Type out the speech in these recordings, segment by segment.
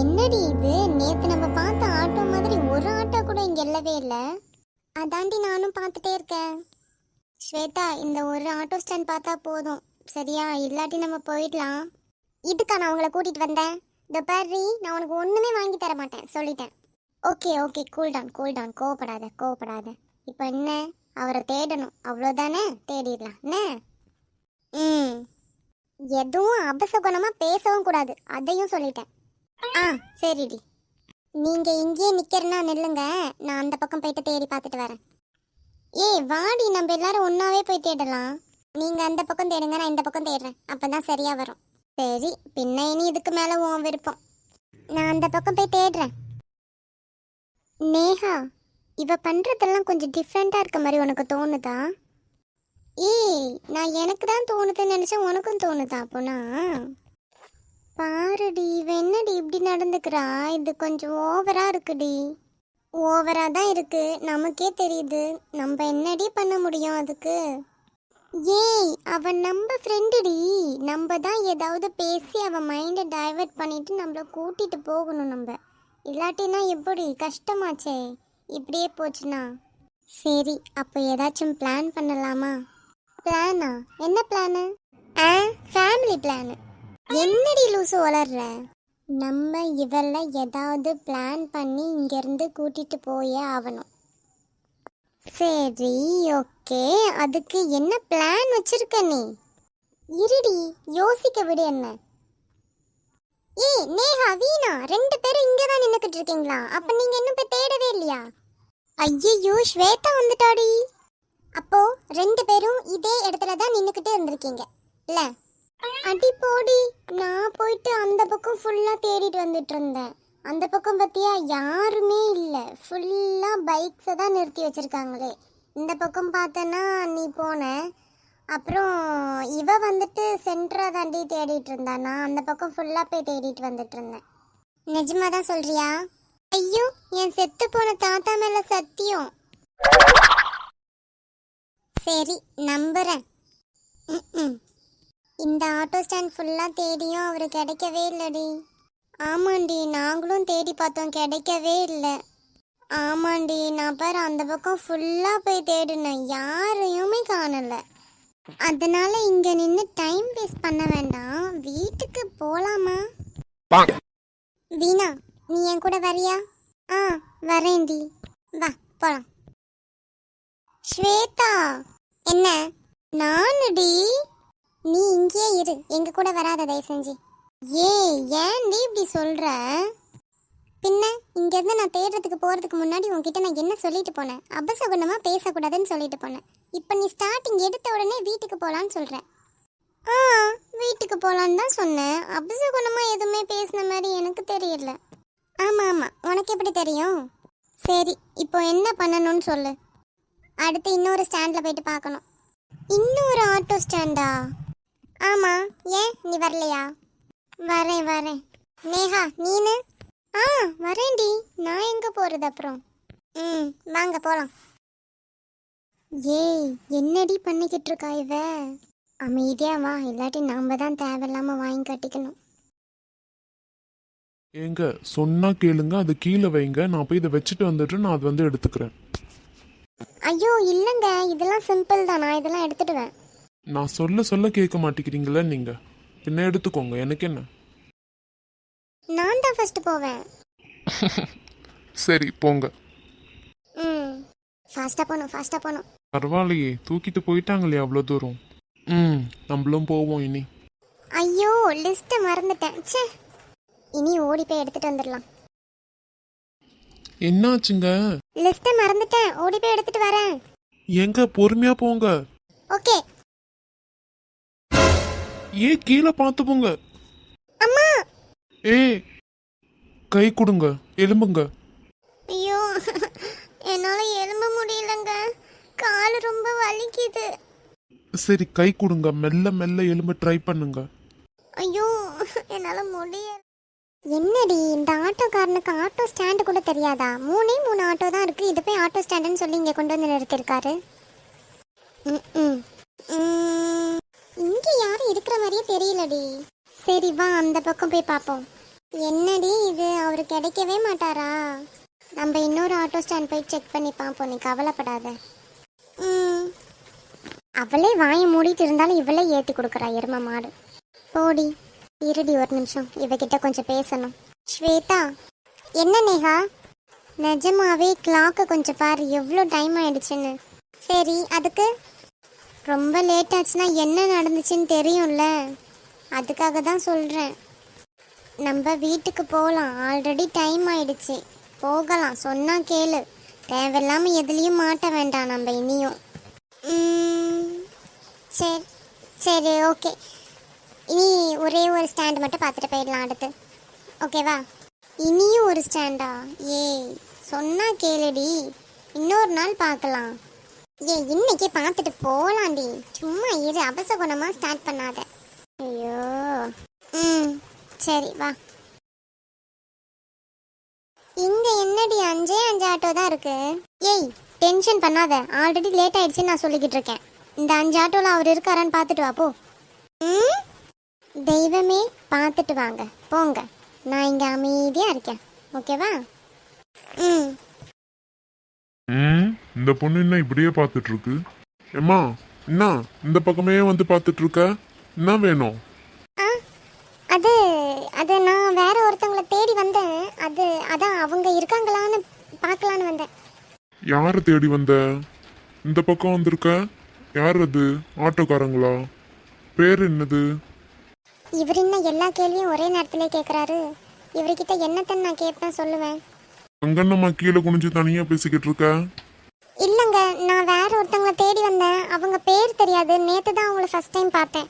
என்னடி இது? நேத்து நம்ம பார்த்த ஆட்டோ மாதிரி ஒரு ஆட்டோ கூட இங்க இல்லவே இல்ல. அதாண்டி நானும் பார்த்துட்டே இருக்கேன். ஸ்வேதா இந்த ஒரு ஆட்டோ ஸ்டாண்ட் பார்த்தா போதும். சரியா? இல்லாட்டி நம்ம போயிடலாம். இதுக்கா நான் உங்களை கூட்டிட்டு வந்தேன். இந்த பாரு நான் உனக்கு ஒண்ணுமே வாங்கி தர மாட்டேன். சொல்லிட்டேன். Okay okay cool down cool down கோவப்படாத கோவப்படாத. இப்போ என்ன? அவரை தேடணும். அவ்வளோதானே தேடிடலாம். என்ன? ம். எதுவும் அபசகுணமாக பேசவும் கூடாது. அதையும் சொல்லிட்டேன். ஆ சரிடி. நீங்க இங்கேயே நிக்கிறனா நில்லுங்க. நான் அந்த பக்கம் போயிட்டு தேடி பார்த்துட்டு வரேன். ஏய் வாடி நம்ம எல்லாரும் ஒன்னாவே போய் தேடலாம். நீங்க அந்த பக்கம் தேடுங்க நான் இந்த பக்கம் தேடுறேன். அப்பதான் சரியா வரும். சரி பின்ன இனி இதுக்கு மேல உன் விருப்பம். நான் அந்த பக்கம் போய் தேடுறேன். நேஹா இவ பண்றதெல்லாம் கொஞ்சம் டிஃப்ரெண்டா இருக்க மாதிரி உனக்கு தோணுதா? ஏய் நான் எனக்கு தான் தோணுதுன்னு நினைச்சேன் உனக்கும் தோணுதா அப்போனா பாருடி இவன் என்னடி இப்படி நடந்துக்கிறா? இது கொஞ்சம் ஓவரா இருக்குடி. ஓவரா தான் இருக்கு. நமக்கே தெரியுது. நம்ம என்னடி பண்ண முடியும் அதுக்கு? ஏய் அவன் நம்ம ஃப்ரெண்டுடி நம்ம தான் ஏதாவது பேசி அவன் மைண்டை டைவர்ட் பண்ணிட்டு நம்மள கூட்டிட்டு போகணும் நம்ம. இல்லாட்டினா எப்படி? கஷ்டமாச்சே. இப்படியே போச்சுன்னா. சரி அப்போ ஏதாச்சும் பிளான் பண்ணலாமா? பிளானா என்ன பிளானு ஆ ஃபேமிலி பிளானு என்னடி லூசு வளர்ற நம்ம இவள ஏதாவது பிளான் பண்ணி இங்கேருந்து கூட்டிட்டு போயே ஆகணும். சரி ஓகே அதுக்கு என்ன பிளான் வச்சிருக்க நீ? இருடி யோசிக்க விடு என்ன. ஏய் நேஹா வீணா ரெண்டு பேரும் இங்கே தான் நின்றுக்கிட்டு இருக்கீங்களா? அப்போ நீங்கள் இன்னும் போய் தேடவே இல்லையா? ஐயோ ஸ்வேதா வந்துட்டாடி. அப்போ ரெண்டு பேரும் இதே இடத்துல தான் நின்றுக்கிட்டே இருந்திருக்கீங்க. இல்லை? அடி போடி நான் போயிட்டு அந்த பக்கம் ஃபுல்லா தேடிட்டு வந்துட்டு இருந்தேன். அந்த பக்கம் பார்த்தியா யாருமே இல்லை. ஃபுல்லா பைக்ஸை தான் நிறுத்தி வச்சிருக்காங்களே. இந்த பக்கம் பார்த்தேன்னா நீ போன. அப்புறம் இவ வந்துட்டு சென்டரா தாண்டி தேடிட்டு இருந்தா. நான் அந்த பக்கம் ஃபுல்லா போய் தேடிட்டு வந்துட்டு இருந்தேன். நிஜமா தான் சொல்றியா? ஐயோ என் செத்து போன தாத்தா மேல சத்தியம். சரி நம்புறேன். ம் இந்த ஆட்டோ ஸ்டாண்ட் ஃபுல்லாக தேடியும் அவர் கிடைக்கவே இல்லடி. ஆமாண்டி நாங்களும் தேடி பார்த்தோம் கிடைக்கவே இல்லை. ஆமாண்டி நான் பாரு அந்த பக்கம் ஃபுல்லாக போய் தேடினேன். யாரையுமே காணல. அதனால இங்கே நின்று டைம் வேஸ்ட் பண்ண வேண்டாம். வீட்டுக்கு போகலாமா வீணா நீ என் கூட வரியா? ஆ வரேன்டி. வா போலாம். ஸ்வேதா என்ன? நானுடி. நீ இங்கேயே இரு. எங்க கூட வராத தயவு செஞ்சு ஏய் ஏன் நீ இப்படி சொல்ற? பின்ன இங்கேருந்து நான் தேடுறதுக்கு போகிறதுக்கு முன்னாடி உன்கிட்ட நான் என்ன சொல்லிட்டு போனேன்? அபசகுணமாக பேசக்கூடாதுன்னு சொல்லிட்டு போனேன். இப்போ நீ ஸ்டார்டிங் எடுத்த உடனே வீட்டுக்கு போகலான்னு சொல்கிறேன் ஆ வீட்டுக்கு போகலான்னு தான் சொன்னேன். அபசகுணமாக எதுவுமே பேசின மாதிரி எனக்கு தெரியல. ஆமாம் ஆமாம் உனக்கு எப்படி தெரியும்? சரி இப்போ என்ன பண்ணணும்னு சொல்லு. அடுத்து இன்னொரு ஸ்டாண்டில் போயிட்டு பார்க்கணும். இன்னொரு ஆட்டோ ஸ்டாண்டா ஆமா ஏன் நீ வரலையா? வரேன் வரேன். நேஹா நீனு? ஆ வரேன்டி. நான் எங்க போறது அப்புறம்? ம் வாங்க போலாம். ஏய் என்னடி பண்ணிக்கிட்டு இருக்கா இவ? அமைதியா வா. இல்லாட்டி நாம தான் தேவையில்லாம வாங்கி கட்டிக்கணும். ஏங்க சொன்னா கேளுங்க. அது கீழே வைங்க. நான் போய் இதை வச்சுட்டு வந்துட்டு நான் அது வந்து எடுத்துக்கிறேன். ஐயோ இல்லைங்க. இதெல்லாம் சிம்பிள் தான். நான் இதெல்லாம் எடுத்துடுவேன். நான் சொல்ல சொல்ல கேட்க மாட்டேங்கிறீங்களா நீங்க? பின்ன எடுத்துக்கோங்க. எனக்கு என்ன? நான் தான் ஃபர்ஸ்ட் போவேன். சரி போங்க. ம். ஃபாஸ்ட்டாக போகணும் ஃபாஸ்ட்டாக போகணும். பரவாயில்லையே. தூக்கிட்டு போயிட்டாங்களே அவ்வளோ தூரம். ம் நம்மளும் போவோம் இனி. ஐயோ லிஸ்ட்டை மறந்துட்டேன். ச்சே. இனி ஓடி போய் எடுத்துட்டு வந்துடலாம். என்னாச்சுங்க? லிஸ்ட்டை மறந்துட்டேன். ஓடி போய் எடுத்துட்டு வரேன். எங்க பொறுமையா போங்க. ஓகே ஏ கீழே பார்த்து போங்க. அம்மா! ஏ கை கொடுங்க எலும்புங்க. ஐயோ என்னால எழும்ப முடியலங்க. கால் ரொம்ப வலிக்குது. சரி கை கொடுங்க மெல்ல மெல்ல எலும்ப ட்ரை பண்ணுங்க. ஐயோ என்னால முடியல. என்னடி இந்த ஆட்டோக்காரனுக்கு ஆட்டோ ஸ்டாண்டு கூட தெரியாதா? மூணே மூணு ஆட்டோ தான் இருக்கு. இது போய் ஆட்டோ ஸ்டாண்டுன்னு சொல்லி இங்க கொண்டு வந்து நிறுத்திருக்காரு. ம், ம். மாதிரியே தெரியலடி. சரி வா அந்த பக்கம் போய் பார்ப்போம் என்னடி இது? அவர் கிடைக்கவே மாட்டாரா? நம்ம இன்னொரு ஆட்டோ ஸ்டாண்ட் போய் செக் பண்ணி பார்ப்போம் நீ கவலைப்படாத. ம். அவளே வாயை மூடிட்டு இருந்தாலும் இவளே ஏற்றி கொடுக்குறா எரும மாடு. போடி இருடி ஒரு நிமிஷம். இவகிட்ட கொஞ்சம் பேசணும். ஸ்வேதா என்ன நேகா? நிஜமாவே கிளாக்கை கொஞ்சம் பாரு. எவ்வளோ டைம் ஆயிடுச்சுன்னு. சரி அதுக்கு? ரொம்ப லேட் ஆச்சுன்னா என்ன நடந்துச்சுன்னு தெரியும்ல? அதுக்காக தான் சொல்கிறேன் நம்ம வீட்டுக்கு போகலாம். ஆல்ரெடி டைம் ஆயிடுச்சு. போகலாம். சொன்னால் கேளு. தேவையில்லாமல் எதுலேயும் மாட்ட வேண்டாம் நம்ம இனியும். சரி. சரி ஓகே இனி ஒரே ஒரு ஸ்டாண்ட் மட்டும் பார்த்துட்டு போயிடலாம் அடுத்து. ஓகேவா இனியும் ஒரு ஸ்டாண்டா ஏய் சொன்னால் கேளுடி. இன்னொரு நாள் பார்க்கலாம். ஏ இன்னைக்கு பார்த்துட்டு போலாண்டி. சும்மா இரு அபசகுணமா ஸ்டார்ட் பண்ணாத. ஐயோ. ம் சரி வா. இங்க என்னடி அஞ்சே அஞ்சு ஆட்டோ தான் இருக்கு. ஏய் டென்ஷன் பண்ணாத. ஆல்ரெடி லேட் ஆயிடுச்சுன்னு நான் சொல்லிக்கிட்டு இருக்கேன். இந்த அஞ்சு ஆட்டோல அவர் இருக்காரான்னு பார்த்துட்டு வா போ. ம்? தெய்வமே பார்த்துட்டு வாங்க. போங்க. நான் இங்க அமைதியா இருக்கேன். ஓகேவா? ம். ம்? இந்த பொண்ணு என்ன இப்படியே பார்த்துட்டு இருக்கு ஏம்மா என்ன? இந்த பக்கமே வந்து பார்த்துட்டு இருக்க என்ன வேணும்? ஆ அது அது நான் வேற ஒருத்தவங்கள தேடி வந்தேன். அது அதான் அவங்க இருக்காங்களான்னு பார்க்கலான்னு வந்தேன். யாரை தேடி வந்த? இந்த பக்கம் வந்திருக்க? யார் அது? ஆட்டோக்காரங்களா? பேர் என்னது? இவர் என்ன எல்லா கேள்வியும் ஒரே நேரத்திலே கேட்குறாரு இவர்கிட்ட என்னத்தன்னு நான் கேட்பேன் சொல்லுவேன். அங்கன்னம்மா கீழே குனிஞ்சு தனியா பேசிக்கிட்டு இருக்க? இல்லைங்க நான் வேற ஒருத்தவங்கள தேடி வந்தேன். அவங்க பேர் தெரியாது. நேற்று தான் அவங்கள ஃபர்ஸ்ட் டைம் பார்த்தேன்.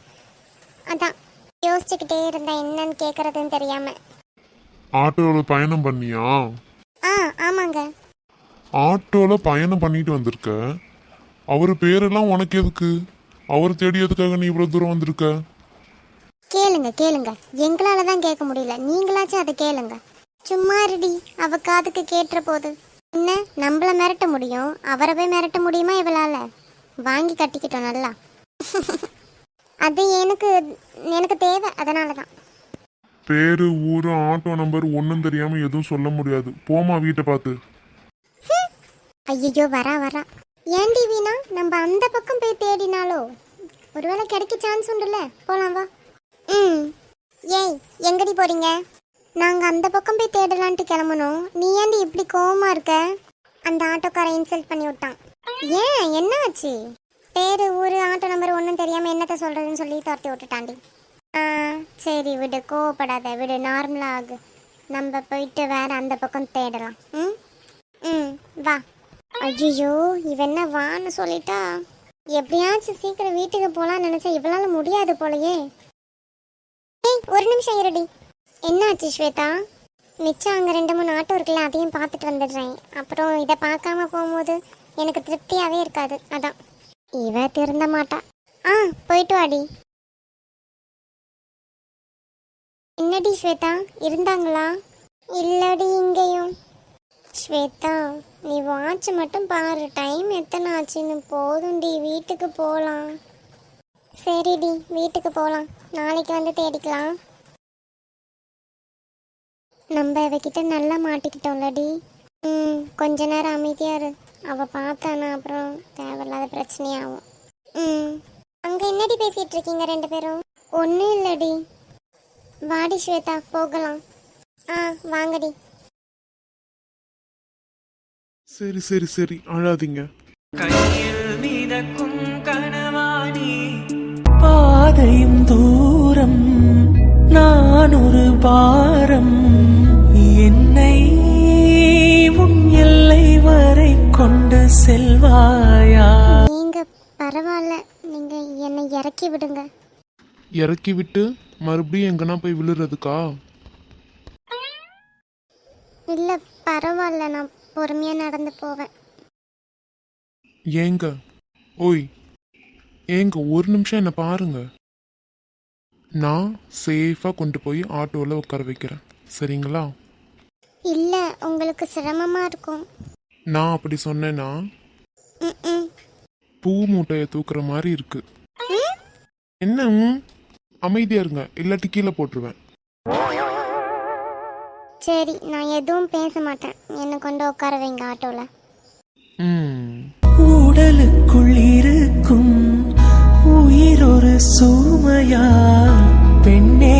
அதான் யோசிச்சுக்கிட்டே இருந்தேன் என்னன்னு கேட்குறதுன்னு தெரியாம. ஆட்டோவில் பயணம் பண்ணியா? ஆ ஆமாங்க. ஆட்டோவில் பயணம் பண்ணிட்டு வந்திருக்க? அவர் பேரெல்லாம் உனக்கு எதுக்கு? அவர் தேடியதுக்காக நீ இவ்வளோ தூரம் வந்திருக்க? கேளுங்க கேளுங்க. எங்களால தான் கேட்க முடியல. நீங்களாச்சும் அதை கேளுங்க. சும்மா இருடி அவ காதுக்கு கேட்டுற போது. என்ன நம்மள மிரட்ட முடியும்? அவரை போய் மிரட்ட முடியுமா இவளால? வாங்கி கட்டிக்கிட்டோம் நல்லா. அது எனக்கு எனக்கு தேவை அதனால தான் பேரு ஊரு ஆட்டோ நம்பர் ஒன்றும் தெரியாம எதுவும் சொல்ல முடியாது. போமா வீட்டை பார்த்து. ஐயோ வரா வரா. ஏன்டி வீணா நம்ம அந்த பக்கம் போய் தேடினாலோ? ஒருவேளை கிடைக்க சான்ஸ் உண்டுல்ல? போலாம் வா. ம். ஏய் எங்கடி போறீங்க? நாங்கள் அந்த பக்கம் போய் தேடலான்ட்டு கிளம்பணும். நீ ஏன்டி இப்படி கோவமாக இருக்க? அந்த ஆட்டோக்காரை இன்சல்ட் பண்ணி விட்டான். ஏன்? என்ன ஆச்சு பேர் ஊர் ஆட்டோ நம்பர் ஒன்றும் தெரியாமல் என்னத்தை சொல்கிறதுன்னு சொல்லி துரத்தி விட்டுட்டாண்டி ஆ சரி விடு கோவப்படாத விடு நார்மலாக ஆகு. நம்ம போயிட்டு வேறு அந்த பக்கம் தேடலாம். ம்? ம் வா. ஐயோ இவ என்ன வான்னு சொல்லிட்டா? எப்படியாச்சும் சீக்கிரம் வீட்டுக்கு போகலான்னு நினச்சா இவளால் முடியாது போலயே. ஏய் ஒரு நிமிஷம் இருடி. என்னாச்சு ஸ்வேதா? மிச்சம் அங்கே ரெண்டு மூணு ஆட்டோ இருக்குல்ல அதையும் பார்த்துட்டு வந்துடுறேன். அப்புறம் இதை பார்க்காம போகும்போது எனக்கு திருப்தியாகவே இருக்காது அதான். இவ திருந்த மாட்டா. ஆ போயிட்டு வாடி. என்னடி ஸ்வேதா இருந்தாங்களா? இல்லடி இங்கேயும். ஸ்வேதா நீ வாட்ச் மட்டும் பாரு டைம் எத்தனை ஆச்சுன்னு போதும்டி வீட்டுக்கு போகலாம் சரிடி வீட்டுக்கு போகலாம் நாளைக்கு வந்து தேடிக்கலாம். நம்ம இவகிட்ட நல்லா மாட்டிக்கிட்டோம்லடி. ம் கொஞ்ச நேரம் அமைதியா இரு. அவ பார்த்தானா அப்புறம் தேவையில்லாத பிரச்சனையாகும். ம் அங்க என்னடி பேசிட்டு இருக்கீங்க ரெண்டு பேரும்? ஒன்றும் இல்லடி. வாடி ஸ்வேதா போகலாம். ஆ வாங்கடி. சரி சரி சரி அழாதீங்க. கையில் மிதக்கும் கனவாணி பாதையும் செல்வாயா நீங்க பரவாயில்ல நீங்க என்னை இறக்கி விடுங்க. இறக்கி விட்டு மறுபடியும் எங்கன்னா போய் விழுறதுக்கா? இல்ல பரவாயில்ல நான் பொறுமையா நடந்து போவேன். ஏங்க ஓய் ஏங்க ஒரு நிமிஷம் என்ன பாருங்க. நான் சேஃபாக கொண்டு போய் ஆட்டோவில் உட்கார வைக்கிறேன். சரிங்களா? இல்ல உங்களுக்கு சிரமமா இருக்கும். நான் அப்படி சொன்னேன்னா. பூ மூட்டையை தூக்குற மாதிரி இருக்கு. என்ன? அமைதியா இருங்க. இல்லாட்டி கீழே போட்டுருவேன். சரி நான் எதுவும் பேச மாட்டேன். என்னை கொண்டு உட்கார வைங்க ஆட்டோவில் ம் உடலுக்குள் இருக்கும் உயிர் ஒரு சுமையா? பெண்ணே